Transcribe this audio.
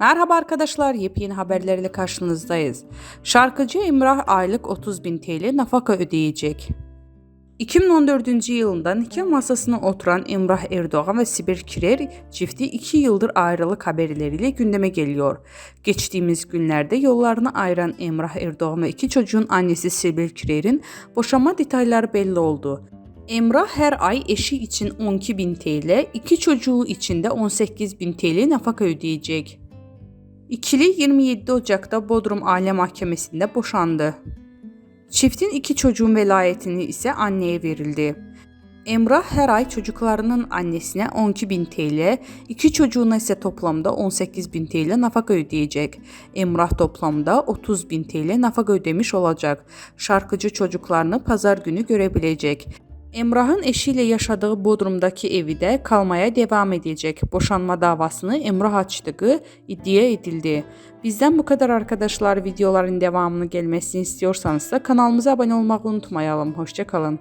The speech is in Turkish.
Merhaba arkadaşlar, yepyeni haberlerle karşınızdayız. Şarkıcı Emrah aylık 30 bin TL nafaka ödeyecek. 2014 yılında nikah masasına oturan Emrah Erdoğan ve Sibel Kirer çifti 2 yıldır ayrılık haberleriyle gündeme geliyor. Geçtiğimiz günlerde yollarını ayıran Emrah Erdoğan ve iki çocuğun annesi Sibel Kirer'in boşanma detayları belli oldu. Emrah her ay eşi için 12 bin TL, iki çocuğu için de 18 bin TL nafaka ödeyecek. İkili 27 Ocak'ta Bodrum Aile Mahkemesi'nde boşandı. Çiftin iki çocuğun velayetini ise anneye verildi. Emrah her ay çocuklarının annesine 12 bin TL, iki çocuğuna ise toplamda 18 bin TL nafaka ödeyecek. Emrah toplamda 30 bin TL nafaka ödemiş olacak. Şarkıcı çocuklarını pazar günü görebilecek. Emrahın eşi ilə yaşadığı Bodrumdakı evi də kalmaya davam edəcək. Boşanma davasını Emrah açdığı iddia edildi. Bizdən bu qədər arkadaşlar. Videoların davamını gəlməsini istəyirsənsə kanalımıza abunə olmağı unutmayalım. Hoşça kalın.